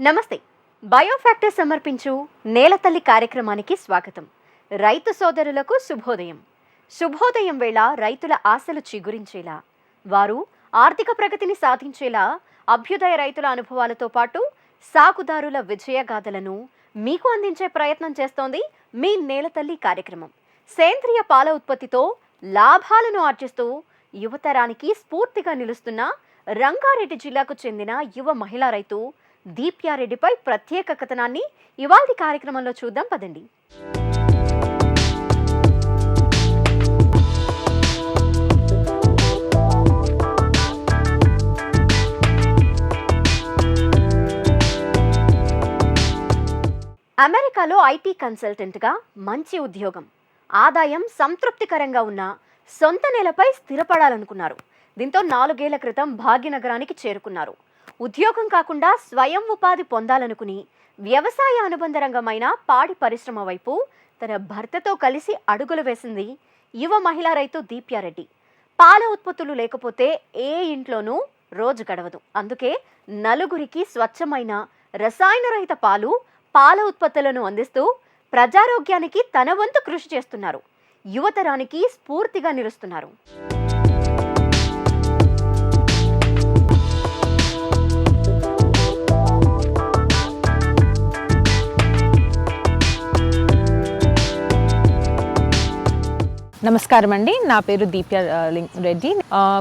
నమస్తే. బయోఫ్యాక్టర్ సమర్పించు నేలతల్లి కార్యక్రమానికి స్వాగతం. రైతు సోదరులకు శుభోదయం. శుభోదయం వేళ రైతుల ఆశలు చిగురించేలా వారు ఆర్థిక ప్రగతిని సాధించేలా అభ్యుదయ రైతుల అనుభవాలతో పాటు సాగుదారుల విజయగాథలను మీకు అందించే ప్రయత్నం చేస్తోంది మీ నేలతల్లి కార్యక్రమం. సేంద్రియ పాల ఉత్పత్తితో లాభాలను ఆర్జిస్తూ యువతరానికి స్ఫూర్తిగా నిలుస్తున్న రంగారెడ్డి జిల్లాకు చెందిన యువ మహిళా రైతు దీప్యారెడ్డిపై ప్రత్యేక కథనాన్ని ఇవాళ కార్యక్రమంలో చూద్దాం పదండి. అమెరికాలో ఐటీ కన్సల్టెంట్గా మంచి ఉద్యోగం. ఆదాయం సంతృప్తికరంగా ఉన్న సొంత నేలపై స్థిరపడాలనుకున్నారు. దీంతో నాలుగేళ్ళ క్రితం భాగ్యనగరానికి చేరుకున్నారు. ఉద్యోగం కాకుండా స్వయం ఉపాధి పొందాలనుకుని వ్యవసాయ అనుబంధ రంగమైన పాడి పరిశ్రమ వైపు తన భర్తతో కలిసి అడుగులు వేసింది యువ మహిళా రైతు దీప్యారెడ్డి. పాల ఉత్పత్తులు లేకపోతే ఏ ఇంట్లోనూ రోజు గడవదు. అందుకే నలుగురికి స్వచ్ఛమైన రసాయన రహిత పాలు పాల ఉత్పత్తులను అందిస్తూ ప్రజారోగ్యానికి తన వంతు కృషి చేస్తున్నారు. యువతరానికి స్ఫూర్తిగా నిలుస్తున్నారు. నమస్కారం అండి. నా పేరు దీప్య రెడ్డి.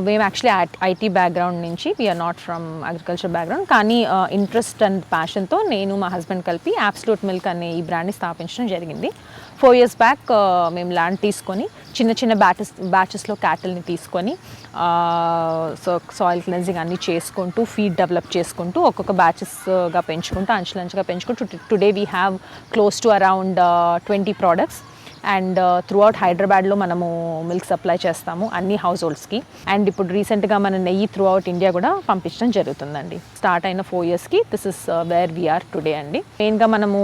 మేము యాక్చువల్లీ ఐటీ బ్యాక్గ్రౌండ్ నుంచి we're not from agriculture background కానీ ఇంట్రెస్ట్ అండ్ ప్యాషన్తో నేను మా హస్బెండ్ కలిపి యాప్స్లూట్ మిల్క్ అనే ఈ బ్రాండ్ని స్థాపించడం జరిగింది. ఫోర్ ఇయర్స్ బ్యాక్ మేము ల్యాండ్ తీసుకొని చిన్న చిన్న బ్యాచెస్ బ్యాచెస్లో క్యాటిల్ని తీసుకొని సో సాయిల్ క్లెన్సింగ్ అన్నీ చేసుకుంటూ ఫీడ్ డెవలప్ చేసుకుంటూ ఒక్కొక్క బ్యాచెస్గా పెంచుకుంటూ అంచులంచుగా పెంచుకుంటూ today we have close to around twenty products and uh, throughout హైదరాబాద్లో మనము మిల్క్ సప్లై చేస్తాము అన్ని హౌస్ హోల్డ్స్కి అండ్ ఇప్పుడు రీసెంట్గా మన నెయ్యి త్రూ అవుట్ ఇండియా కూడా పంపించడం జరుగుతుందండి. స్టార్ట్ అయిన ఫోర్ ఇయర్స్కి this is where we're today అండి. మెయిన్గా మనము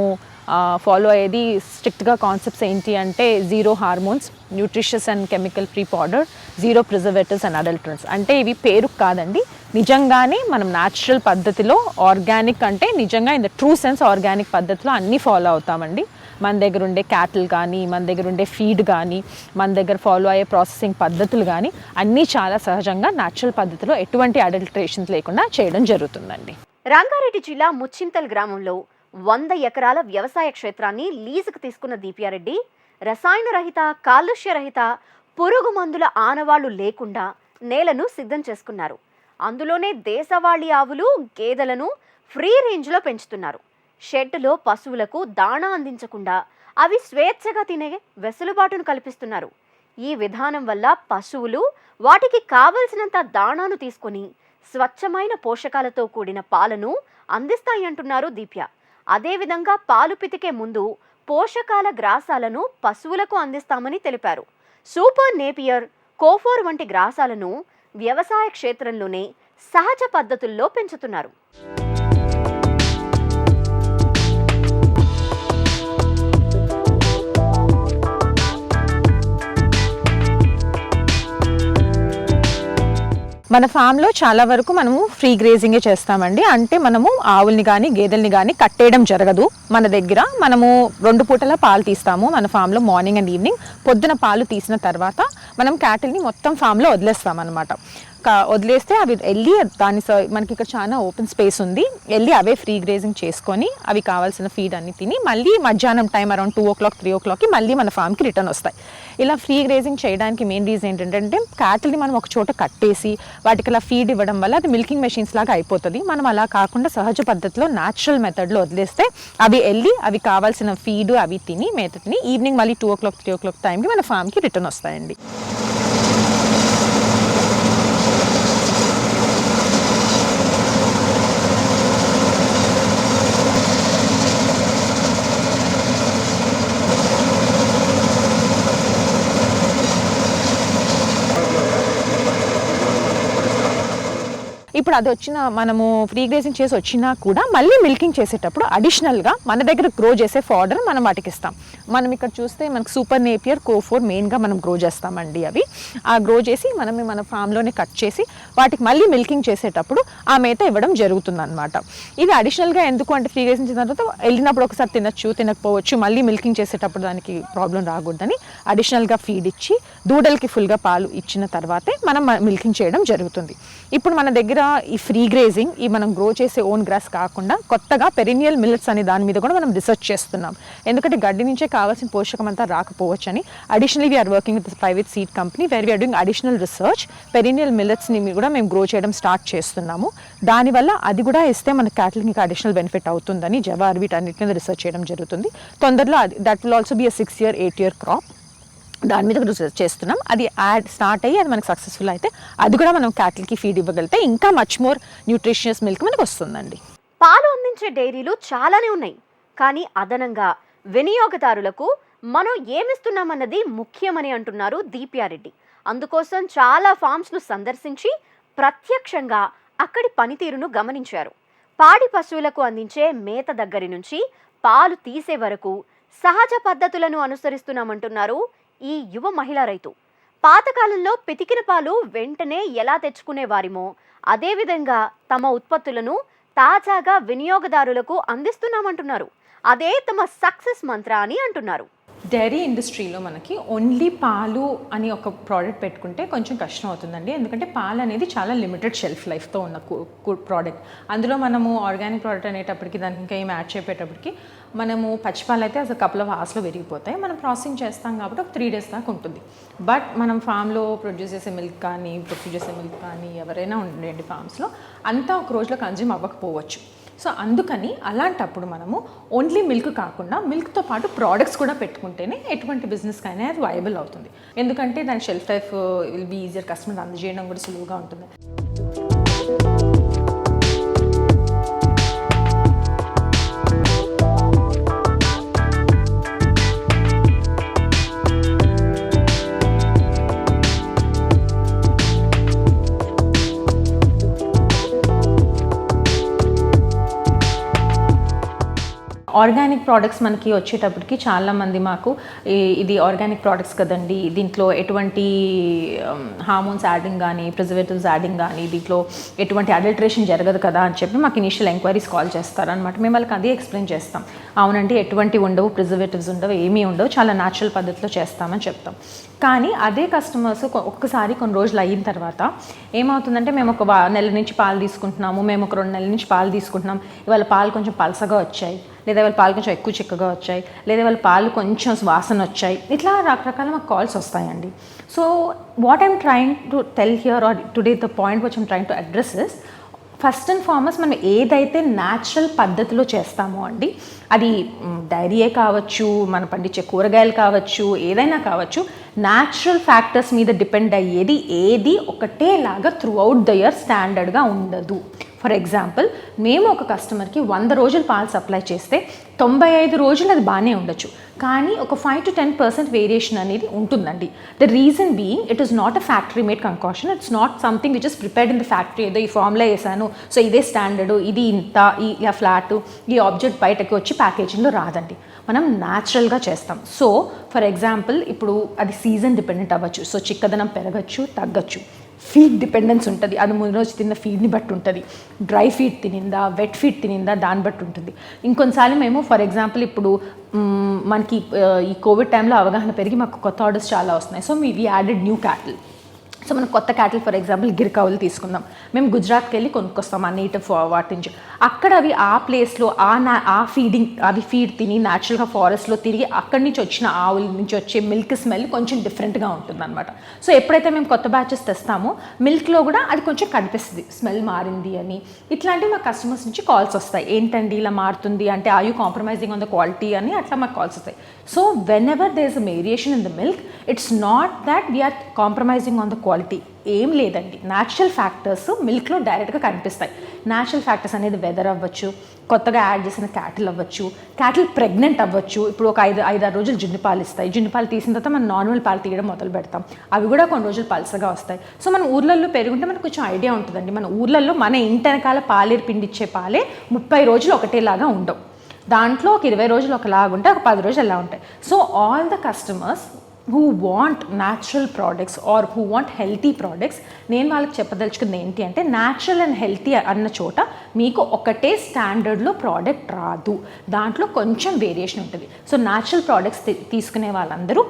uh, ఫాలో అయ్యేది స్ట్రిక్ట్గా కాన్సెప్ట్స్ ఏంటి అంటే zero hormones nutritious and chemical free powder zero preservatives and adulterants అంటే ఇవి పేరు కాదండి. నిజంగానే మనం న్యాచురల్ పద్ధతిలో ఆర్గానిక్ అంటే నిజంగా in the true sense organic పద్ధతిలో అన్నీ ఫాలో అవుతామండి. మన దగ్గర ఉండే క్యాటిల్ కానీ మన దగ్గర ఉండే ఫీడ్ కానీ మన దగ్గర ఫాలో అయ్యే ప్రాసెసింగ్ పద్ధతులు కానీ అన్నీ చాలా సహజంగా న్యాచురల్ పద్ధతిలో ఎటువంటి అడల్ట్రేషన్స్ లేకుండా చేయడం జరుగుతుందండి. రంగారెడ్డి జిల్లా ముచ్చింతల్ గ్రామంలో వంద ఎకరాల వ్యవసాయ క్షేత్రాన్ని లీజుకు తీసుకున్న దీప్యారెడ్డి రసాయన రహిత కాలుష్య రహిత పురుగు మందుల ఆనవాళ్ళు లేకుండా నేలను సిద్ధం చేసుకున్నారు. అందులోనే దేశవాళీ ఆవులు గేదెలను ఫ్రీ రేంజ్లో పెంచుతున్నారు. షెడ్డులో పశువులకు దాణా అందించకుండా అవి స్వేచ్ఛగా తినే వెసులుబాటును కల్పిస్తున్నారు. ఈ విధానం వల్ల పశువులు వాటికి కావలసినంత దాణాను తీసుకొని స్వచ్ఛమైన పోషకాలతో కూడిన పాలను అందిస్తాయి అంటున్నారు దీప్య. అదేవిధంగా పాలు పితికే ముందు పోషకాల గ్రాసాలను పశువులకు అందిస్తామని తెలిపారు. సూపర్ నేపియర్ కోఫోర్ వంటి గ్రాసాలను వ్యవసాయ క్షేత్రంలోనే సహజ పద్ధతుల్లో పెంచుతున్నారు. మన ఫామ్లో చాలా వరకు మనము ఫ్రీ గ్రేజింగే చేస్తామండి. అంటే మనము ఆవుల్ని కానీ గేదెల్ని కానీ కట్టేయడం జరగదు. మన దగ్గర మనము రెండు పూటల పాలు తీస్తాము. మన ఫామ్లో మార్నింగ్ అండ్ ఈవినింగ్ పొద్దున పాలు తీసిన తర్వాత మనం క్యాటిల్ని మొత్తం ఫామ్లో వదిలేస్తాం అనమాట వదిలేస్తే అవి వెళ్ళి దాని స- మనకి ఇక్కడ చాలా ఓపెన్ స్పేస్ ఉంది. వెళ్ళి అవే ఫ్రీ గ్రేజింగ్ చేసుకొని అవి కావాల్సిన ఫీడ్ అన్ని తిని మళ్ళీ మధ్యాహ్నం time around two o'clock three ఓ క్లాక్కి మళ్ళీ మన ఫామ్కి రిటర్న్ వస్తాయి. ఇలా ఫ్రీ గ్రేజింగ్ చేయడానికి మెయిన్ రీజన్ ఏంటంటే క్యాటిల్ని మనం ఒక చోట కట్టేసి వాటికి అలా ఫీడ్ ఇవ్వడం వల్ల అది మిల్కింగ్ మెషిన్స్ లాగా అయిపోతుంది. మనం అలా కాకుండా సహజ పద్ధతిలో న్యాచురల్ మెథడ్లో వదిలేస్తే అవి వెళ్ళి అవి కావాల్సిన ఫీడ్ అవి తిని మేత తిని ఈవినింగ్ మళ్ళీ two o'clock three o'clock టైంకి మన ఫామ్కి రిటర్న్ వస్తాయండి. ఇప్పుడు అది వచ్చిన మనము ఫ్రీ గ్రేజింగ్ చేసి వచ్చినా కూడా మళ్ళీ మిల్కింగ్ చేసేటప్పుడు అడిషనల్గా మన దగ్గర గ్రో చేసే ఫాడర్ మనం వాటికి ఇస్తాం. మనం ఇక్కడ చూస్తే మనకు సూపర్ నేపియర్ కోఫోర్ మెయిన్గా మనం గ్రో చేస్తామండి అవి. ఆ గ్రో చేసి మనం మన ఫామ్లోనే కట్ చేసి వాటికి మళ్ళీ మిల్కింగ్ చేసేటప్పుడు ఆ మేత ఇవ్వడం జరుగుతుంది అనమాట ఇది అడిషనల్గా ఎందుకు అంటే ఫ్రీ గ్రేజింగ్ చేసిన తర్వాత వెళ్ళినప్పుడు ఒకసారి తినచ్చు తినకపోవచ్చు మళ్ళీ మిల్కింగ్ చేసేటప్పుడు దానికి ప్రాబ్లం రాకూడదని అడిషనల్గా ఫీడ్ ఇచ్చి దూడలకి ఫుల్గా పాలు ఇచ్చిన తర్వాతే మనం మిల్కింగ్ చేయడం జరుగుతుంది. ఇప్పుడు మన దగ్గర ఈ ఫ్రీ గ్రేజింగ్ ఈ మనం గ్రో చేసే ఓన్ గ్రాస్ కాకుండా కొత్తగా పెరినియల్ మిల్లెట్స్ అనే దాని మీద కూడా మనం రీసెర్చ్ చేస్తున్నాం. ఎందుకంటే గడ్డి నుంచే కావాల్సిన పోషకం అంతా రాకపోవచ్చు అని additionally we're working with private seed company where we're doing additional research perennial మిల్లెట్స్ని కూడా మేము గ్రో చేయడం స్టార్ట్ చేస్తున్నాము. దానివల్ల అది కూడా ఇస్తే మన క్యాటిల్కి అడిషనల్ బెనిఫిట్ అవుతుందని జవార్ వీటన్నిటి మీద రీసెర్చ్ చేయడం జరుగుతుంది. తొందరలో that will also be a six year eight year crop దాని మీద కూడా చేస్తున్నాం. అది యాడ్ స్టార్ట్ అయ్యి అది మనకు సక్సెస్ఫుల్ అయితే అది కూడా మనం క్యాటిల్కి ఫీడ్ ఇవ్వగలిగితే ఇంకా మచ్ మోర్ న్యూట్రిషియస్ మిల్క్ మనకు వస్తుందండి. పాలు అందించే డైరీలు చాలానే ఉన్నాయి. కానీ అదనంగా వినియోగదారులకు మనం ఏమిస్తున్నామన్నది ముఖ్యమని అంటున్నారు దీప్యారెడ్డి అందుకోసం చాలా ఫామ్స్ను సందర్శించి ప్రత్యక్షంగా అక్కడి పనితీరును గమనించారు. పాడి పశువులకు అందించే మేత దగ్గరి నుంచి పాలు తీసే వరకు సహజ పద్ధతులను అనుసరిస్తున్నామంటున్నారు ఈ యువ మహిళా రైతు. పాతకాలంలో పితికిన పాలు వెంటనే ఎలా తెచ్చుకునేవారిమో అదేవిధంగా తమ ఉత్పత్తులను తాజాగా వినియోగదారులకు అందిస్తున్నామంటున్నారు. అదే తమ సక్సెస్ మంత్ర అని అంటున్నారు. డైరీ ఇండస్ట్రీలో మనకి ఓన్లీ పాలు అని ఒక ప్రోడక్ట్ పెట్టుకుంటే కొంచెం కష్టం అవుతుందండి. ఎందుకంటే పాలు అనేది చాలా లిమిటెడ్ షెల్ఫ్ లైఫ్తో ఉన్న ప్రోడక్ట్ అందులో మనము ఆర్గానిక్ ప్రోడక్ట్ అనేటప్పటికి దానికి ఇంకా ఏం యాడ్ చేపేటప్పటికి మనము పచ్చిపాలు అయితే అసలు కప్పుల వాసులో విరిగిపోతాయి. మనం ప్రాసెసింగ్ చేస్తాం కాబట్టి ఒక త్రీ డేస్ దాకా ఉంటుంది. బట్ మనం ఫామ్లో ప్రొడ్యూస్ చేసే మిల్క్ కానీ ప్రొడ్యూస్ చేసే మిల్క్ కానీ ఎవరైనా ఉండండి ఫామ్స్లో అంతా ఒక రోజులో కన్జ్యూమ్ అవ్వకపోవచ్చు. సో అందుకని అలాంటప్పుడు మనము ఓన్లీ మిల్క్ కాకుండా మిల్క్తో పాటు ప్రోడక్ట్స్ కూడా పెట్టుకుంటేనే ఎటువంటి బిజినెస్కి అయినా అది వైబుల్ అవుతుంది. ఎందుకంటే దాని shelf life will be easier customer అందజేయడం కూడా సులువుగా ఉంటుంది. ఆర్గానిక్ ప్రోడక్ట్స్ మనకి వచ్చేటప్పటికి చాలామంది మాకు ఈ- ఇది ఆర్గానిక్ ప్రోడక్ట్స్ కదండి. దీంట్లో ఎటువంటి హార్మోన్స్ యాడింగ్ కానీ ప్రిజర్వేటివ్స్ యాడింగ్ కానీ దీంట్లో ఎటువంటి అడల్ట్రేషన్ జరగదు కదా అని చెప్పి మాకు ఇనిషియల్ ఎంక్వైరీస్ కాల్ చేస్తారనమాట మేము వాళ్ళకి అదే ఎక్స్ప్లెయిన్ చేస్తాం. అవునండి ఎటువంటి ఉండవు ప్రిజర్వేటివ్స్ ఉండవు ఏమీ ఉండవు చాలా న్యాచురల్ పద్ధతిలో చేస్తామని చెప్తాం. కానీ అదే కస్టమర్స్ ఒక్కసారి కొన్ని రోజులు అయిన తర్వాత ఏమవుతుందంటే మేము ఒక వా- నెల నుంచి పాలు తీసుకుంటున్నాము మేము ఒక రెండు నెలల నుంచి పాలు తీసుకుంటున్నాం. ఇవాళ పాలు కొంచెం పలసగా వచ్చాయి. లేదా వాళ్ళ పాలు కొంచెం ఎక్కువ చిక్కగా వచ్చాయి లేదా వాళ్ళ పాలు కొంచెం వాసన వచ్చాయి. ఇట్లా రకరకాల మాకు కాల్స్ వస్తాయండి. So what I'm trying to tell here are today the point which I'm trying to address is first and foremost మనం ఏదైతే న్యాచురల్ పద్ధతిలో చేస్తామో అండి అది డైరీయే కావచ్చు మనం పండించే కూరగాయలు కావచ్చు ఏదైనా కావచ్చు న్యాచురల్ ఫ్యాక్టర్స్ మీద డిపెండ్ అయ్యేది ఏది ఒకటేలాగా త్రూ అవుట్ ద ఇయర్ స్టాండర్డ్గా ఉండదు. ఫర్ ఎగ్జాంపుల్ మేము ఒక కస్టమర్కి వంద రోజులు పాలు సప్లై చేస్తే తొంభై ఐదు రోజులు అది బాగానే ఉండొచ్చు. కానీ ఒక five to ten percent variation అనేది ఉంటుందండి. The reason being it is not a factory made concoction it's not something which is prepared in the factory ఏదో ఈ ఫార్ములా వేసాను సో ఇదే స్టాండర్డ్ ఇది ఇంత ఈ ఫ్లాట్ ఈ ఆబ్జెక్ట్ బయటకి వచ్చి ప్యాకేజింగ్లో రాదండి. మనం న్యాచురల్గా చేస్తాం. సో ఫర్ ఎగ్జాంపుల్ ఇప్పుడు అది సీజన్ డిపెండెంట్ అవ్వచ్చు. సో చిక్కదనం పెరగచ్చు తగ్గచ్చు. ఫీడ్ డిపెండెన్స్ ఉంటుంది. అది ముందు రోజు తిన్న ఫీడ్ని బట్టి ఉంటుంది. డ్రై ఫీడ్ తినిందా వెట్ ఫీడ్ తినిందా దాన్ని బట్టి ఉంటుంది. ఇంకొన్నిసార్లు మేము ఫర్ ఎగ్జాంపుల్ ఇప్పుడు మనకి ఈ కోవిడ్ టైంలో అవగాహన పెరిగి మాకు కొత్త ఆర్డర్స్ చాలా వస్తున్నాయి. So me we added new cattle. So మనం కొత్త క్యాటిల్ ఫర్ ఎగ్జాంపుల్ గిరికావులు తీసుకుందాం. మేము గుజరాత్కి వెళ్ళి కొనుక్కొస్తాం ఆ నేటివ్ వాటి నుంచి. అక్కడ అవి ఆ ప్లేస్లో ఆ నా ఆ ఫీడింగ్ అవి ఫీడ్ తిని న్యాచురల్గా ఫారెస్ట్లో తిరిగి అక్కడి నుంచి వచ్చిన ఆవుల నుంచి వచ్చే మిల్క్ స్మెల్ కొంచెం డిఫరెంట్గా ఉంటుంది అనమాట సో ఎప్పుడైతే మేము కొత్త బ్యాచెస్ తెస్తామో మిల్క్లో కూడా అది కొంచెం కనిపిస్తుంది. స్మెల్ మారింది అని. ఇట్లాంటివి మా కస్టమర్స్ నుంచి కాల్స్ వస్తాయి. ఏంటండి ఇలా మారుతుంది? అంటే ఆ you compromising on the quality అని అట్లా మాకు కాల్స్ వస్తాయి. So whenever there is a variation in the milk it's not that we're compromising on the quality quality ఏం లేదండి. న్యాచురల్ ఫ్యాక్టర్స్ మిల్క్లో డైరెక్ట్గా కనిపిస్తాయి. న్యాచురల్ ఫ్యాక్టర్స్ అనేది వెదర్ అవ్వచ్చు కొత్తగా యాడ్ చేసిన క్యాటిల్ అవ్వచ్చు క్యాటిల్ ప్రెగ్నెంట్ అవ్వచ్చు. ఇప్పుడు ఒక ఐదు ఐదారు రోజులు జున్ను పాలు ఇస్తాయి. జున్ను పాలు తీసిన తర్వాత మనం నార్మల్ పాలు తీయడం మొదలు పెడతాం. అవి కూడా కొన్ని రోజులు పల్సగా వస్తాయి. సో మన ఊర్లలో పెరుగుంటే మనకు కొంచెం ఐడియా ఉంటుందండి. మన ఊర్లలో మన ఇంటి వెనకాల పాలేరు పిండి ఇచ్చే పాలే ముప్పై రోజులు ఒకటేలాగా ఉండవు. దాంట్లో ఒక ఇరవై రోజులు ఒకలాగా ఉంటాయి ఒక పది రోజులు ఎలా ఉంటాయి? So all the customers who want natural products or who want healthy products నేను వాళ్ళకి చెప్పదలుచుకుంది ఏంటి అంటే న్యాచురల్ అండ్ హెల్తీ అన్న చోట మీకు ఒకటే స్టాండర్డ్లో ప్రోడక్ట్ రాదు. దాంట్లో కొంచెం వేరియేషన్ ఉంటుంది. సో న్యాచురల్ ప్రోడక్ట్స్ తీసుకునే వాళ్ళందరూ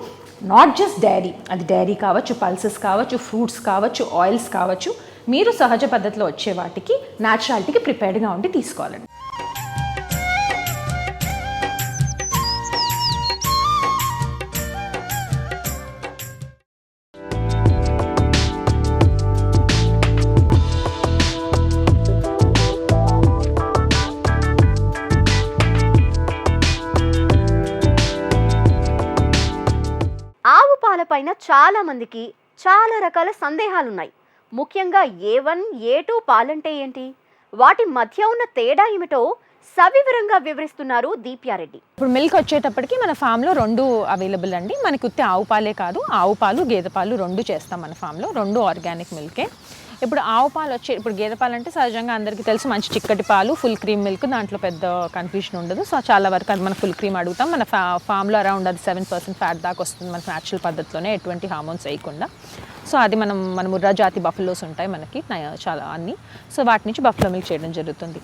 నాట్ జస్ట్ డైరీ అది డైరీ కావచ్చు పల్సెస్ కావచ్చు ఫ్రూట్స్ కావచ్చు ఆయిల్స్ కావచ్చు మీరు సహజ పద్ధతిలో వచ్చే వాటికి న్యాచురాలిటీకి ప్రిపేర్డ్గా ఉండి తీసుకోవాలండి. ఆవు చాలామందికి చాలా మందికి చాలా రకాల సందేహాలున్నాయి. ముఖ్యంగా ఏ వన్ ఏ టూ పాలంటే ఏంటి? వాటి మధ్య ఉన్న తేడా ఏమిటో సవివరంగా వివరిస్తున్నారు దీప్యారెడ్డి ఇప్పుడు మిల్క్ వచ్చేటప్పటికి మన ఫామ్లో రెండు అవైలబుల్ అండి. మనకి ఉత్తే ఆవు పాలే కాదు ఆవు పాలు గేదె పాలు రెండు చేస్తాం మన ఫామ్లో రెండు ఆర్గానిక్ మిల్కే ఇప్పుడు ఆవు పాలు వచ్చి ఇప్పుడు గేదె పాలు అంటే సహజంగా అందరికీ తెలుసు మంచి చిక్కటి పాలు ఫుల్ క్రీమ్ మిల్క్ దాంట్లో పెద్ద కన్ఫ్యూషన్ ఉండదు. సో చాలా వరకు అది మనం ఫుల్ క్రీమ్ అడుగుతాం. మన ఫా ఫామ్లో అరౌండ్ అది సెవెన్ పర్సెంట్ ఫ్యాట్ దాకా వస్తుంది మనకి న్యాచురల్ పద్ధతిలోనే ఎటువంటి హార్మోన్స్ వేయకుండా. సో అది మనం మన ముర్రా జాతి బఫలోస్ ఉంటాయి మనకి చాలా అన్ని. సో వాటి నుంచి బఫలో మిల్క్ చేయడం జరుగుతుంది.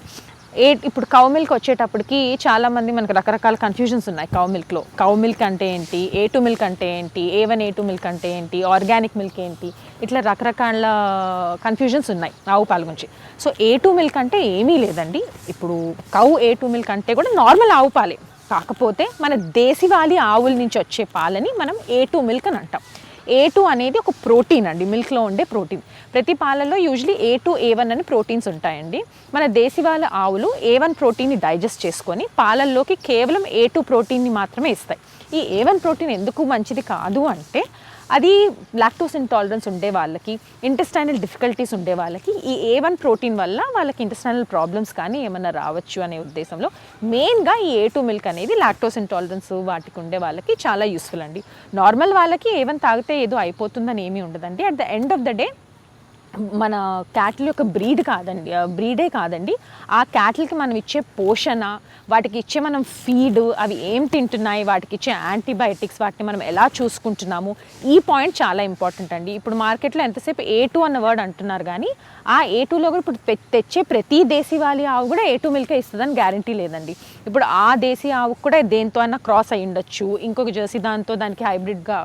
ఏ ఇప్పుడు కౌ మిల్క్ వచ్చేటప్పటికి చాలా మంది మనకు రకరకాల కన్ఫ్యూజన్స్ ఉన్నాయి కౌ మిల్క్లో కౌ మిల్క్ అంటే ఏంటి? ఏ టూ మిల్క్ అంటే ఏంటి? A one A two milk అంటే ఏంటి? ఆర్గానిక్ మిల్క్ ఏంటి? ఇట్లా రకరకాల కన్ఫ్యూజన్స్ ఉన్నాయి ఆవు పాల గురించి. సో ఏ టూ మిల్క్ అంటే ఏమీ లేదండి. ఇప్పుడు కౌ ఏ టూ మిల్క్ అంటే కూడా నార్మల్ ఆవు పాలే. కాకపోతే మన దేశవాళీ ఆవుల నుంచి వచ్చే పాలని మనం ఏ టూ మిల్క్ అని అంటాం. ఏ టూ అనేది ఒక ప్రోటీన్ అండి. మిల్క్లో ఉండే ప్రోటీన్. ప్రతి పాలలో usually A two A one అని ప్రోటీన్స్ ఉంటాయండి. మన దేశీవాల ఆవులు ఏ వన్ ప్రోటీన్ని డైజెస్ట్ చేసుకొని పాలల్లోకి కేవలం ఏ టూ ప్రోటీన్ని మాత్రమే ఇస్తాయి. ఈ ఏ వన్ ప్రోటీన్ ఎందుకు మంచిది కాదు అంటే అది లాక్టోస్ ఇంటాలరెన్స్ ఉండే వాళ్ళకి ఇంటెస్టైనల్ డిఫికల్టీస్ ఉండే వాళ్ళకి ఈ ఏ వన్ ప్రోటీన్ వల్ల వాళ్ళకి ఇంటెస్టైనల్ ప్రాబ్లమ్స్ కానీ ఏమైనా రావచ్చు అనే ఉద్దేశంలో మెయిన్గా ఈ ఏ టూ మిల్క్ అనేది లాక్టోస్ ఇంటాలరెన్స్ వాటికి ఉండే వాళ్ళకి చాలా యూస్ఫుల్ అండి. నార్మల్ వాళ్ళకి ఏ వన్ తాగితే ఏదో అయిపోతుందని ఏమీ ఉండదండి. At the end of the day మన క్యాటిల్ యొక్క బ్రీడ్ కాదండి బ్రీడే కాదండి. ఆ క్యాటిల్కి మనం ఇచ్చే పోషణ వాటికి ఇచ్చే మనం ఫీడ్ అవి ఏం తింటున్నాయి వాటికి ఇచ్చే యాంటీబయాటిక్స్ వాటిని మనం ఎలా చూసుకుంటున్నాము ఈ పాయింట్ చాలా ఇంపార్టెంట్ అండి. ఇప్పుడు మార్కెట్లో ఎంతసేపు ఏ టూ అన్న వర్డ్ అంటున్నారు కానీ ఆ ఏ టూలో కూడా ఇప్పుడు తెచ్చే ప్రతి దేశీవాలి ఆవు కూడా ఏ టూ మిల్కే ఇస్తుందని గ్యారంటీ లేదండి. ఇప్పుడు ఆ దేశీ ఆవు కూడా దేంతో అయినా క్రాస్ అయి ఉండొచ్చు. ఇంకొక జెర్సీ దాంతో దానికి హైబ్రిడ్గా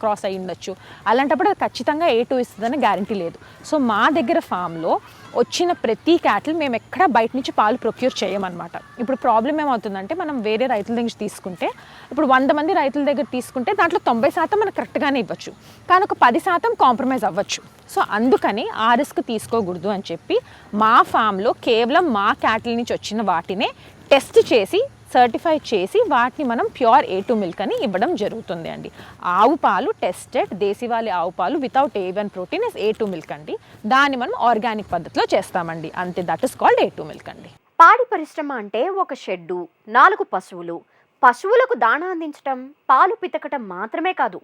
క్రాస్ అయి ఉండొచ్చు. అలాంటప్పుడు అది ఖచ్చితంగా ఏ టూ ఇస్తుందని గ్యారంటీ లేదు. సో మా దగ్గర ఫామ్లో వచ్చిన ప్రతి క్యాటిల్ మేము ఎక్కడ బయట నుంచి పాలు ప్రొక్యూర్ చేయమన్నమాట. ఇప్పుడు ప్రాబ్లం ఏమవుతుందంటే మనం వేరే రైతుల దగ్గర నుంచి తీసుకుంటే ఇప్పుడు వంద మంది రైతుల దగ్గర తీసుకుంటే దాంట్లో తొంభై శాతం మనకు కరెక్ట్గానే ఇవ్వచ్చు. కానీ ఒక పది శాతం కాంప్రమైజ్ అవ్వచ్చు. సో అందుకని ఆ రిస్క్ తీసుకోకూడదు అని చెప్పి మా ఫామ్లో కేవలం మా క్యాటిల్ నుంచి వచ్చిన వాటినే టెస్ట్ చేసి సర్టిఫై చేసి వాటిని మనం ప్యూర్ ఏ టు మిల్క్ అని ఇవ్వడం జరుగుతుంది అండి. ఆవు పాలు టెస్టెడ్ దేశీవాలి ఆవు పాలు without A one protein is A two milk అండి. దాన్ని మనం ఆర్గానిక్ పద్ధతిలో చేస్తామండి. అంతే that is called A two milk అండి. పాడి పరిశ్రమ అంటే ఒక షెడ్డు నాలుగు పశువులు. పశువులకు దాణా అందించటం పాలు పితకటం మాత్రమే కాదు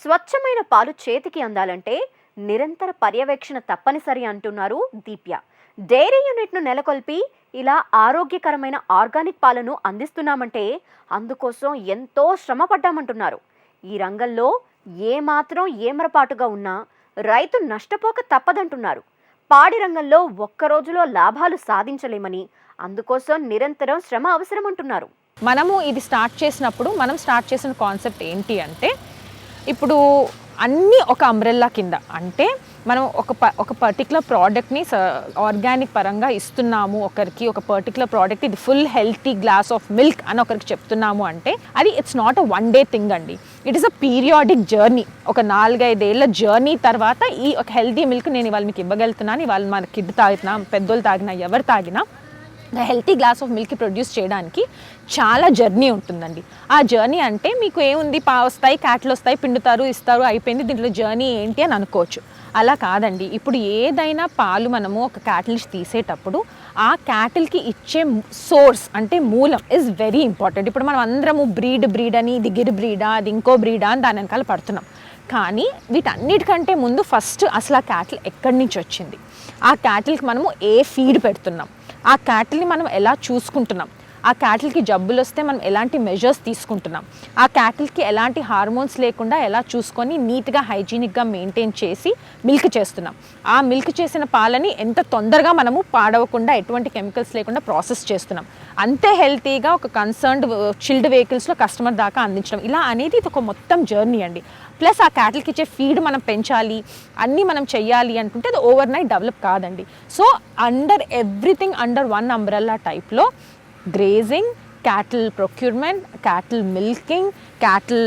స్వచ్ఛమైన పాలు చేతికి అందాలంటే నిరంతర పర్యవేక్షణ తప్పనిసరి అంటున్నారు దీప్య. డైరీ యూనిట్ను నెలకొల్పి ఇలా ఆరోగ్యకరమైన ఆర్గానిక్ పాలను అందిస్తున్నామంటే అందుకోసం ఎంతో శ్రమ పడ్డామంటున్నారు ఈ రంగంలో ఏమాత్రం ఏమరపాటుగా ఉన్నా రైతు నష్టపోక తప్పదంటున్నారు. పాడి రంగంలో ఒక్క రోజులో లాభాలు సాధించలేమని అందుకోసం నిరంతరం శ్రమ అవసరమంటున్నారు. మనము ఇది స్టార్ట్ చేసినప్పుడు మనం స్టార్ట్ చేసిన కాన్సెప్ట్ ఏంటి అంటే ఇప్పుడు అన్నీ ఒక అంబ్రెల్లా కింద. అంటే మనం ఒక ప ఒక పర్టికులర్ ప్రోడక్ట్ని ఆర్గానిక్ పరంగా ఇస్తున్నాము ఒకరికి ఒక పర్టికులర్ ప్రోడక్ట్ ఇది full healthy glass of milk అని ఒకరికి చెప్తున్నాము అంటే అది it's not a one day thing అండి. It is a periodic journey ఒక నాలుగైదేళ్ళ జర్నీ తర్వాత ఈ ఒక హెల్తీ మిల్క్ నేను ఇవాళ మీకు ఇవ్వగలుగుతున్నాను. ఇవాళ మన కిడ్ తాగినా పెద్దోళ్ళు తాగినా ఎవరు తాగినా healthy glass of milk produce చేయడానికి చాలా జర్నీ ఉంటుందండి. ఆ జర్నీ అంటే మీకు ఏముంది? పా వస్తాయి క్యాట్లు వస్తాయి పిండుతారు ఇస్తారు అయిపోయింది దీంట్లో జర్నీ ఏంటి అని అనుకోవచ్చు. అలా కాదండి. ఇప్పుడు ఏదైనా పాలు మనము ఒక క్యాటిల్ తీసేటప్పుడు ఆ క్యాటిల్కి ఇచ్చే సోర్స్ అంటే మూలం ఇస్ వెరీ ఇంపార్టెంట్ ఇప్పుడు మనం అందరము బ్రీడ్ బ్రీడ్ అని ఇది గిరి బ్రీడా అది ఇంకో బ్రీడా అని దాని వెనకాల పడుతున్నాం. కానీ వీటన్నిటికంటే ముందు ఫస్ట్ అసలు ఆ క్యాటిల్ ఎక్కడి నుంచి వచ్చింది? ఆ క్యాటిల్కి మనము ఏ ఫీడ్ పెడుతున్నాం? ఆ క్యాటిల్ని మనం ఎలా చూసుకుంటున్నాం? ఆ క్యాటిల్కి జబ్బులు వస్తే మనం ఎలాంటి మెజర్స్ తీసుకుంటున్నాం? ఆ క్యాటిల్కి ఎలాంటి హార్మోన్స్ లేకుండా ఎలా చూసుకొని నీట్గా హైజీనిక్గా మెయింటైన్ చేసి మిల్క్ చేస్తున్నాం? ఆ మిల్క్ చేసిన పాలని ఎంత తొందరగా మనము పాడవకుండా ఎటువంటి కెమికల్స్ లేకుండా ప్రాసెస్ చేస్తున్నాం? అంతే హెల్తీగా ఒక కన్సర్న్డ్ చిల్డ్ వెహికల్స్లో కస్టమర్ దాకా అందించడం. ఇలా అనేది ఇది ఒక మొత్తం జర్నీ అండి. ప్లస్ ఆ క్యాటిల్కి ఇచ్చే ఫీడ్ మనం పెంచాలి అన్నీ మనం చెయ్యాలి అనుకుంటే అది ఓవర్ నైట్ డెవలప్ కాదండి. So under everything under one umbrella టైప్లో grazing cattle procurement cattle milking cattle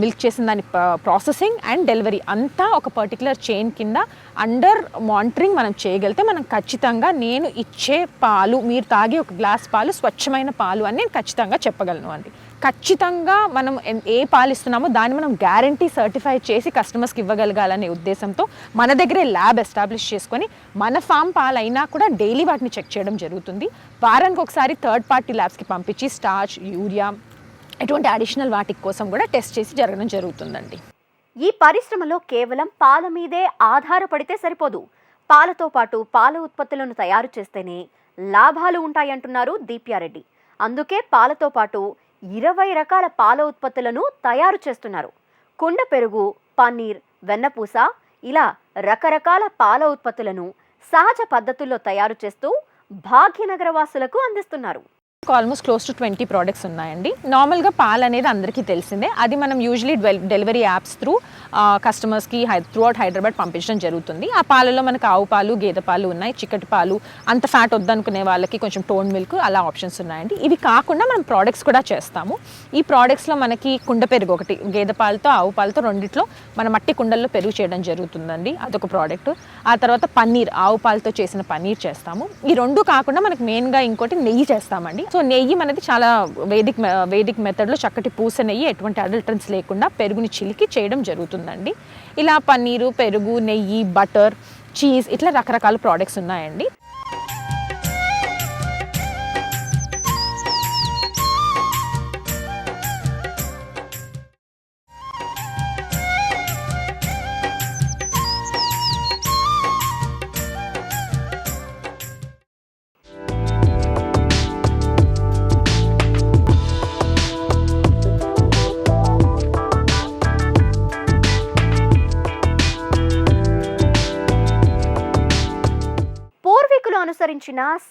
milk చేసిన దాని ప్రాసెసింగ్ అండ్ డెలివరీ అంతా ఒక పర్టికులర్ చైన్ కింద అండర్ మానిటరింగ్ మనం చేయగలిగితే మనం ఖచ్చితంగా నేను ఇచ్చే పాలు మీరు తాగే ఒక గ్లాస్ పాలు స్వచ్ఛమైన పాలు అని నేను ఖచ్చితంగా చెప్పగలను అండి. ఖచ్చితంగా మనం ఏ పాలు ఇస్తున్నామో దాన్ని మనం గ్యారంటీ సర్టిఫై చేసి కస్టమర్స్కి ఇవ్వగలగాలనే ఉద్దేశంతో మన దగ్గరే ల్యాబ్ ఎస్టాబ్లిష్ చేసుకొని మన ఫామ్ పాలైనా కూడా డైలీ వాటిని చెక్ చేయడం జరుగుతుంది. వారానికి ఒకసారి థర్డ్ పార్టీ ల్యాబ్స్కి పంపించి స్టార్చ్ యూరియా ఎటువంటి అడిషనల్ వాటి కోసం కూడా టెస్ట్ చేసి జరగడం జరుగుతుందండి. ఈ పరిశ్రమలో కేవలం పాల మీదే ఆధారపడితే సరిపోదు. పాలతో పాటు పాల ఉత్పత్తులను తయారు చేస్తేనే లాభాలు ఉంటాయంటున్నారు దీప్యారెడ్డి. అందుకే పాలతో పాటు ఇరవై రకాల పాల ఉత్పత్తులను తయారు చేస్తున్నారు. కుండ పెరుగు పన్నీర్ వెన్నపూస ఇలా రకరకాల పాల ఉత్పత్తులను సహజ పద్ధతుల్లో తయారు చేస్తూ భాగ్యనగర వాసులకు అందిస్తున్నారు. Almost close to twenty products ఉన్నాయండి. నార్మల్గా పాలు అనేది అందరికీ తెలిసిందే. అది మనం యూజువలీ డెలివరీ యాప్స్ త్రూ కస్టమర్స్కి హై త్రూ అవుట్ హైదరాబాద్ పంపించడం జరుగుతుంది. ఆ పాలలో మనకు ఆవు పాలు గేదె పాలు ఉన్నాయి చిక్కటి పాలు అంత ఫ్యాట్ వద్దనుకునే వాళ్ళకి కొంచెం టోన్ మిల్క్ అలా ఆప్షన్స్ ఉన్నాయండి. ఇవి కాకుండా మనం ప్రోడక్ట్స్ కూడా చేస్తాము. ఈ ప్రోడక్ట్స్లో మనకి కుండ పెరుగు ఒకటి గేదె పాలతో ఆవు పాలతో రెండిట్లో మన మట్టి కుండల్లో పెరుగు చేయడం జరుగుతుందండి. అదొక ప్రోడక్ట్ ఆ తర్వాత పన్నీర్ ఆవు పాలతో చేసిన పన్నీర్ చేస్తాము. ఈ రెండు కాకుండా మనకి మెయిన్గా ఇంకోటి నెయ్యి చేస్తామండి. సో నెయ్యి మనది చాలా వేదిక్ మె- వేదిక్ మెథడ్లో చక్కటి పూస నెయ్యి ఎటువంటి అడల్టరెన్స్ లేకుండా పెరుగుని చిలికి చేయడం జరుగుతుంది. జరుగుతుందండి ఇలా పన్నీరు పెరుగు నెయ్యి బటర్ చీజ్ ఇట్లా రకరకాల ప్రోడక్ట్స్ ఉన్నాయండి.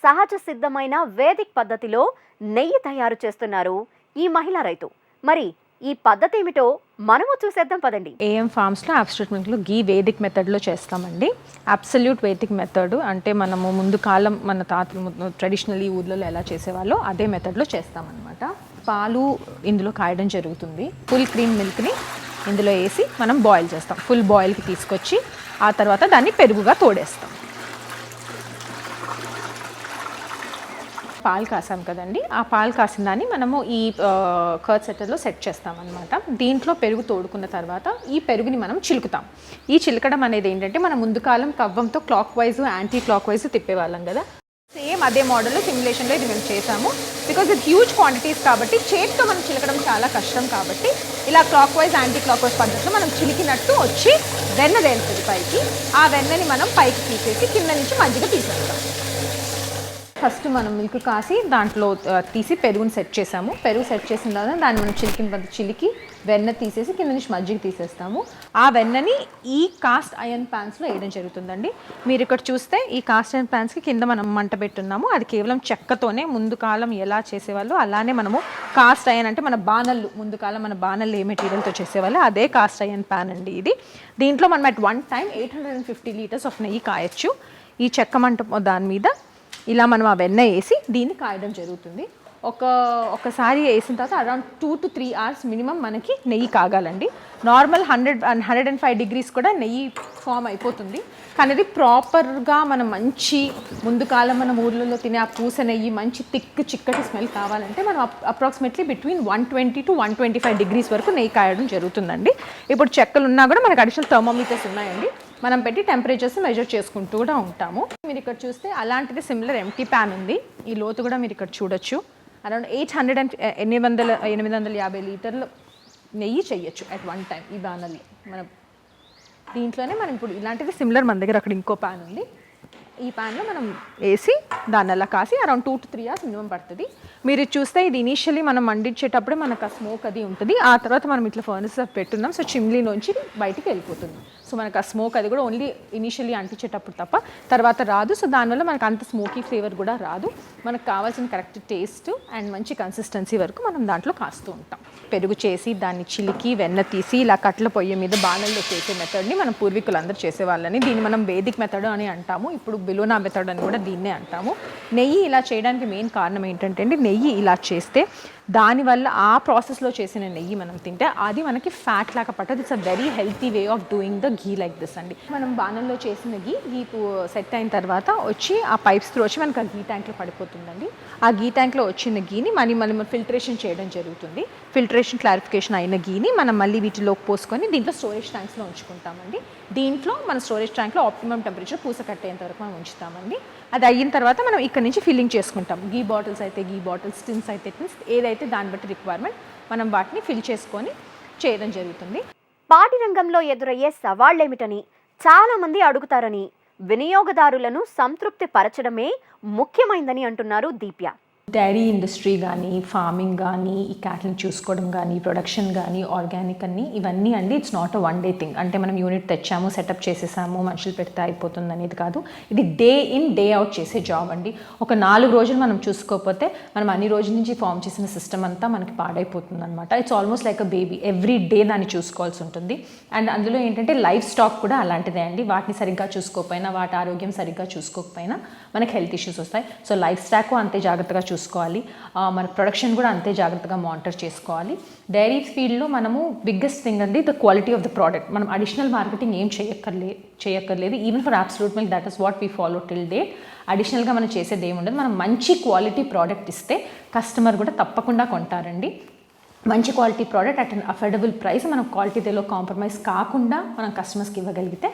సహజ సిద్ధమైన వేదిక్ పద్ధతిలో నెయ్యి తయారు చేస్తున్నారు ఈ మహిళా రైతు. మరి ఈ పద్ధతి ఏమిటో మనము చూసేద్దాం పదండి. ఏఎం ఫార్మ్స్లో అబ్స్ట్రూట్ మిల్క్లో గీ వేదిక్ మెథడ్లో చేస్తామండి. అబ్సల్యూట్ వేదిక్ మెథడ్ అంటే మనము ముందు కాలం మన తాతలు ఈ ఊర్లలో ఎలా చేసేవాళ్ళో అదే మెథడ్లో చేస్తామన్నమాట. పాలు ఇందులో కాయడం జరుగుతుంది. ఫుల్ క్రీమ్ మిల్క్ని ఇందులో వేసి మనం బాయిల్ చేస్తాం. ఫుల్ బాయిల్కి తీసుకొచ్చి ఆ తర్వాత దాన్ని పెరుగుగా తోడేస్తాం. పాలు కాసాం కదండి. ఆ పాలు కాసిన దాన్ని మనము ఈ కర్డ్ సెట్టర్లో సెట్ చేస్తామన్నమాట. దీంట్లో పెరుగు తోడుకున్న తర్వాత ఈ పెరుగుని మనం చిలుకుతాం. ఈ చిలకడం అనేది ఏంటంటే మనం ముందు కాలం కవ్వంతో clockwise anticlockwise తిప్పేవాళ్ళం కదా. సేమ్ అదే మోడల్లో సిమ్యులేషన్లో ఇది మేము చేసాము. బికాజ్ ఇది హ్యూజ్ క్వాంటిటీస్ కాబట్టి చేతితో మనం చిలకడం చాలా కష్టం కాబట్టి ఇలా clockwise anticlockwise పద్ధతిలో మనం చిలికినట్టు వచ్చి వెన్న తేలుతుంది పైకి. ఆ వెన్నని మనం పైకి తీసేసి కింద నుంచి మజ్జిగ తీసేస్తాం. ఫస్ట్ మనం మిల్క్ కాసి దాంట్లో తీసి పెరుగుని సెట్ చేసాము. పెరుగు సెట్ చేసిన తర్వాత దాన్ని మనం చిలికిన తర్వాత చిలికి వెన్న తీసేసి కింద నుంచి మజ్జిగ తీసేస్తాము. ఆ వెన్నని ఈ కాస్ట్ అయన్ ప్యాన్స్లో వేయడం జరుగుతుందండి. మీరు ఇక్కడ చూస్తే ఈ కాస్ట్ అయన్ ప్యాన్స్కి కింద మనం మంట పెట్టున్నాము. అది కేవలం చెక్కతోనే ముందు కాలం ఎలా చేసేవాళ్ళు అలానే మనము కాస్ట్ అయన్ అంటే మన బాణళ్ళు ముందు కాలం మన బాణళ్ళు ఏ మెటీరియల్తో చేసేవాళ్ళు అదే కాస్ట్ అయన్ ప్యాన్ అండి ఇది. దీంట్లో మనం at one time eight hundred and fifty litres of నెయ్యి కాయచ్చు. ఈ చెక్క మంట దాని మీద ఇలా మనం ఆ వెన్న వేసి దీన్ని కాయడం జరుగుతుంది. ఒక ఒకసారి వేసిన తర్వాత around two to three hours minimum మనకి నెయ్యి కాగాలండి. Normal hundred hundred and five degrees కూడా నెయ్యి ఫామ్ అయిపోతుంది. కానీ అది ప్రాపర్గా మనం మంచి ముందు కాలం మన ఊర్లలో తినే ఆ పూస నెయ్యి మంచి థిక్ చిక్కటి స్మెల్ కావాలంటే మనం approximately between one twenty to one twenty five degrees వరకు నెయ్యి కాయడం జరుగుతుందండి. ఇప్పుడు చెక్కలు ఉన్నా కూడా మనకు అడిషనల్ థర్మోమీటర్స్ ఉన్నాయండి. మనం పెట్టి టెంపరేచర్స్ మెజర్ చేసుకుంటూ కూడా ఉంటాము. మీరు ఇక్కడ చూస్తే అలాంటిది సిమిలర్ ఎంటీ ప్యాన్ ఉంది. ఈ లోతు కూడా మీరు ఇక్కడ చూడొచ్చు. అరౌండ్ ఎయిట్ హండ్రెడ్ అండ్ ఎనిమిది వందల ఎనిమిది వందల యాభై లీటర్లు నెయ్యి చేయొచ్చు అట్ వన్ టైం ఈ బాణల్లో మనం దీంట్లోనే మనం ఇప్పుడు ఇలాంటిది సిమిలర్ మన దగ్గర అక్కడ ఇంకో ప్యాన్ ఉంది. ఈ ప్యాన్లో మనం వేసి దాన్ని అలా కాసి around two to three hours minimum పడుతుంది. మీరు చూస్తే ఇది ఇనీషియలీ మనం మండించేటప్పుడే మనకు ఆ స్మోక్ అది ఉంటుంది. ఆ తర్వాత మనం ఇట్లా ఫర్నెస్ పెట్టున్నాం. సో చిమ్లీ నుంచి బయటికి వెళ్ళిపోతుంది. సో మనకు ఆ స్మోక్ అది కూడా ఓన్లీ ఇనీషియలీ అంటించేటప్పుడు తప్ప తర్వాత రాదు. సో దానివల్ల మనకు అంత స్మోకీ ఫ్లేవర్ కూడా రాదు. మనకు కావాల్సిన కరెక్ట్ టేస్ట్ అండ్ మంచి కన్సిస్టెన్సీ వరకు మనం దాంట్లో కాస్తూ ఉంటాం. పెరుగు చేసి దాన్ని చిలికి వెన్న తీసి ఇలా కట్ల పొయ్యి మీద బాణల్లో చేసే మెథడ్ని మనం పూర్వీకులు అందరూ చేసేవాళ్ళని దీన్ని మనం వేదిక్ మెథడ్ అని అంటాము. ఇప్పుడు బిలోనా మెథడ్ అని కూడా దీన్నే అంటాము. నెయ్యి ఇలా చేయడానికి మెయిన్ కారణం ఏంటంటే అండి నెయ్యి ఇలా చేస్తే దానివల్ల ఆ ప్రాసెస్లో చేసిన నెయ్యి మనం తింటే అది మనకి ఫ్యాట్ లాగా పట్టదు. It's a very healthy way of doing the ghee like this అండి. మనం బాణంలో చేసిన గీ ఘీ సెట్ అయిన తర్వాత వచ్చి ఆ పైప్స్ త్రూ వచ్చి మనకి ఆ గీ ట్యాంక్లో పడిపోతుందండి. ఆ గీ ట్యాంక్లో వచ్చిన గీని మళ్ళీ మనం ఫిల్టరేషన్ చేయడం జరుగుతుంది. ఫిల్టరేషన్ క్లారిఫికేషన్ అయిన గీని మనం మళ్ళీ వీటిలోకి పోసుకొని దీంట్లో స్టోరేజ్ ట్యాంక్స్లో ఉంచుకుంటామండి. దీంట్లో మన స్టోరేజ్ ట్యాంక్లో ఆప్టిమం టెంపరేచర్ పూస కట్టేంత వరకు మనం ఉంచుతామండి. అది అయిన తర్వాత మనం ఇక్కడ నుంచి ఫిల్లింగ్ చేసుకుంటాం. గీ బాటిల్స్ అయితే గీ బాటిల్స్ టిన్స్ అయితే టిన్స్ ఏదైతే దాన్ని బట్టి రిక్వైర్మెంట్ మనం వాటిని ఫిల్ చేసుకొని చేయడం జరుగుతుంది. పాటి రంగంలో ఎదురయ్యే సవాళ్ళేమిటని చాలా మంది అడుగుతారని వినియోగదారులను సంతృప్తి పరచడమే ముఖ్యమైందని అంటున్నారు దీప్య. డైరీ ఇండస్ట్రీ కానీ ఫార్మింగ్ కానీ ఈ క్యాటిల్ని చూసుకోవడం కానీ ప్రొడక్షన్ కానీ ఆర్గానిక్ అన్ని ఇవన్నీ అండి. It's not a one day thing అంటే మనం యూనిట్ తెచ్చాము సెటప్ చేసేసాము మనుషులు పెడితే అయిపోతుంది అనేది కాదు. ఇది డే ఇన్ డే అవుట్ చేసే జాబ్ అండి. ఒక నాలుగు రోజులు మనం చూసుకోకపోతే మనం అన్ని రోజుల నుంచి ఫామ్ చేసిన సిస్టమ్ అంతా మనకి పాడైపోతుంది అనమాట it's almost like a baby every day దాన్ని చూసుకోవాల్సి ఉంటుంది. అండ్ అందులో ఏంటంటే లైఫ్ స్టాక్ కూడా అలాంటిదే అండి. వాటిని సరిగ్గా చూసుకోకపోయినా వాటి ఆరోగ్యం సరిగ్గా చూసుకోకపోయినా మనకి హెల్త్ ఇష్యూస్ వస్తాయి. సో లైఫ్ స్టాక్ అంతే జాగ్రత్తగా చూసుకోవాలి. మన ప్రొడక్షన్ కూడా అంతే జాగ్రత్తగా మానిటర్ చేసుకోవాలి. డైరీ ఫీల్డ్లో మనము బిగ్గెస్ట్ థింగ్ అండి the quality of the product మనం అడిషనల్ మార్కెటింగ్ ఏం చేయక్కర్లే చేయక్కర్లేదు. Even for absolute milk that is what we follow till day అడిషనల్గా మనం చేసేది ఏముండదు. మనం మంచి క్వాలిటీ ప్రోడక్ట్ ఇస్తే కస్టమర్ కూడా తప్పకుండా కొంటారండి. మంచి quality product at an affordable price మనం క్వాలిటీలో కాంప్రమైజ్ కాకుండా మనం కస్టమర్స్కి ఇవ్వగలిగితే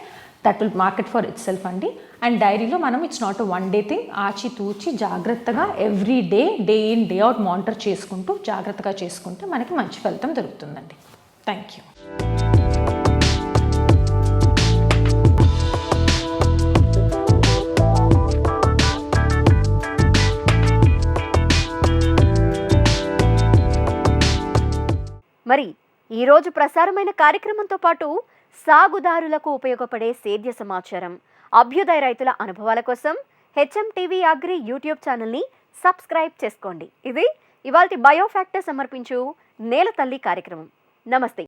that will market for itself అండి. అండ్ డైరీలో మనం it's not one day thing. ఆచి తూచి జాగ్రత్తగా every day day in day out monitor చేసుకుంటూ జాగ్రత్తగా చేసుకుంటే మనకి మంచి ఫలితం దొరుకుతుందండి. థ్యాంక్ యూ మరి ఈరోజు ప్రసారమైన కార్యక్రమంతో పాటు సాగుదారులకు ఉపయోగపడే సేద్య సమాచారం అభ్యుదయ రైతుల అనుభవాల కోసం హెచ్ఎం టీవీ అగ్రి యూట్యూబ్ ఛానల్ని సబ్స్క్రైబ్ చేసుకోండి. ఇది ఇవాల్టి బయోఫ్యాక్టర్ సమర్పించు నేల తల్లి కార్యక్రమం. నమస్తే.